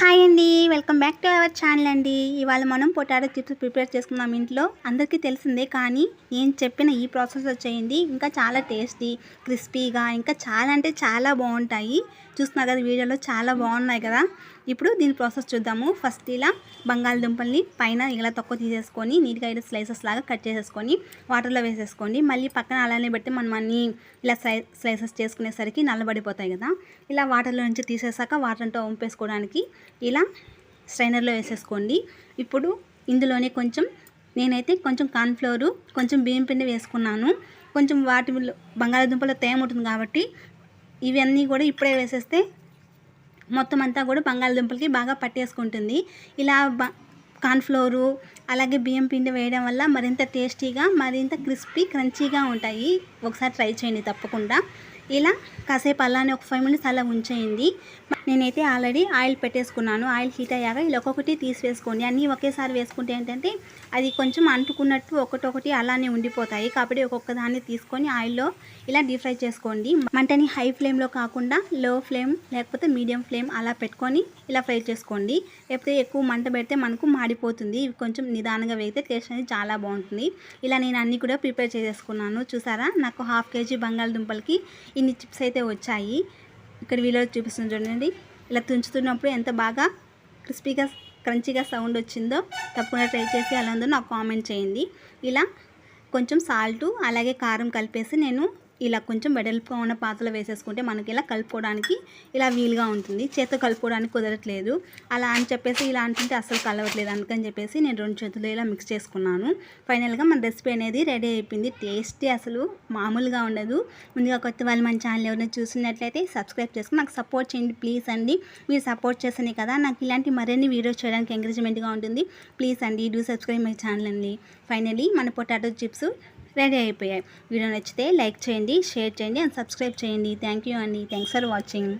Hi అండి welcome back to our channel అండి. ఇవాళ మనం పొటాటో చిప్స్ ప్రిపేర్ చేసుకున్నాం ఇంట్లో. అందరికీ తెలిసిందే కానీ నేను చెప్పిన ఈ ప్రాసెస్ వచ్చేయండి. ఇంకా చాలా టేస్టీ క్రిస్పీగా ఇంకా చాలా అంటే చాలా బాగుంటాయి. చూస్తున్నారు కదా వీడియోలో చాలా బాగున్నాయి కదా. ఇప్పుడు దీని ప్రాసెస్ చూద్దాము. ఫస్ట్ ఇలా బంగాళదుంపల్ని పైన ఇలా తక్కువ తీసేసుకొని నీట్గా ఇలా స్లైసెస్ లాగా కట్ చేసేసుకొని వాటర్లో వేసేసుకోండి. మళ్ళీ పక్కన అలానే పెట్టి మనం అన్ని ఇలా స్లై స్లైసెస్ చేసుకునేసరికి నల్లబడిపోతాయి కదా. ఇలా వాటర్లో నుంచి తీసేసాక వాటర్ అంతా వంపేసుకోవడానికి ఇలా స్ట్రైనర్లో వేసేసుకోండి. ఇప్పుడు ఇందులోనే కొంచెం నేనైతే కొంచెం కార్న్ఫ్లోరు కొంచెం బియ్యం పిండి వేసుకున్నాను. కొంచెం వాటి బంగాళాదుంపలో తేమ ఉంటుంది కాబట్టి ఇవన్నీ కూడా ఇప్పుడే వేసేస్తే మొత్తం అంతా కూడా బంగాళదుంపలకి బాగా పట్టేసుకుంటుంది. ఇలా బ కార్న్ఫ్లోరు అలాగే బియ్యం పిండి వేయడం వల్ల మరింత టేస్టీగా మరింత క్రిస్పీ క్రంచీగా ఉంటాయి. ఒకసారి ట్రై చేయండి తప్పకుండా. ఇలా కాసేపు అలానే ఒక ఫైవ్ మినిట్స్ అలా ఉంచేయండి. నేనైతే ఆల్రెడీ ఆయిల్ పెట్టేసుకున్నాను. ఆయిల్ హీట్ అయ్యాక ఇలా ఒక్కొక్కటి తీసివేసుకోండి. అన్నీ ఒకేసారి వేసుకుంటే ఏంటంటే అది కొంచెం అంటుకున్నట్టు ఒకటొకటి అలానే ఉండిపోతాయి. కాబట్టి ఒక్కొక్క దాన్ని తీసుకొని ఆయిల్లో ఇలా డీప్ ఫ్రై చేసుకోండి. మంటని హై ఫ్లేమ్లో కాకుండా లో ఫ్లేమ్ లేకపోతే మీడియం ఫ్లేమ్ అలా పెట్టుకొని ఇలా ఫ్రై చేసుకోండి. లేకపోతే ఎక్కువ మంట పెడితే మనకు మాడిపోతుంది. కొంచెం నిదానంగా వేస్తే టేస్ట్ అనేది చాలా బాగుంటుంది. ఇలా నేను అన్నీ కూడా ప్రిపేర్ చేసేసుకున్నాను. చూసారా? నాకు హాఫ్ కేజీ బంగాళదుంపలకి ఇన్ని చిప్స్ అయితే వచ్చాయి. ఇక్కడ వీడియో చూపిస్తుంది చూడండి. ఇలా తుంచుతున్నప్పుడు ఎంత బాగా క్రిస్పీగా క్రంచీగా సౌండ్ వచ్చిందో తప్పకుండా ట్రై చేసి అలా ఉందో నాకు కామెంట్ చేయండి. ఇలా కొంచెం సాల్టు అలాగే కారం కలిపేసి నేను ఇలా కొంచెం వెడల్పుగా ఉన్న పాత్రలో వేసేసుకుంటే మనకి ఇలా కలుపుకోవడానికి ఇలా వీలుగా ఉంటుంది. చేత్తో కలుపుకోవడానికి కుదరట్లేదు. అలా అని చెప్పేసి ఇలా అంటుంటే అసలు కలవట్లేదు. అందుకని చెప్పేసి నేను రెండు చేతులు ఇలా మిక్స్ చేసుకున్నాను. ఫైనల్గా మన రెసిపీ అనేది రెడీ అయిపోయింది. టేస్టీ అసలు మామూలుగా ఉండదు. ముందుగా కొత్త వాళ్ళు మన ఛానల్ ఎవరైనా చూసినట్లయితే సబ్స్క్రైబ్ చేసుకుని నాకు సపోర్ట్ చేయండి ప్లీజ్ అండి. మీరు సపోర్ట్ చేస్తేనే కదా నాకు ఇలాంటి మరిన్ని వీడియోస్ చేయడానికి ఎంకరేజ్మెంట్గా ఉంటుంది. ప్లీజ్ అండి డూ సబ్స్క్రైబ్ మై ఛానల్ అండి. ఫైనలీ మన పొటాటో చిప్స్ రెడీ అయిపోయాయి. వీడియో నచ్చితే లైక్ చేయండి షేర్ చేయండి అండ్ సబ్స్క్రైబ్ చేయండి. థ్యాంక్ యూ అండి. Thanks for watching.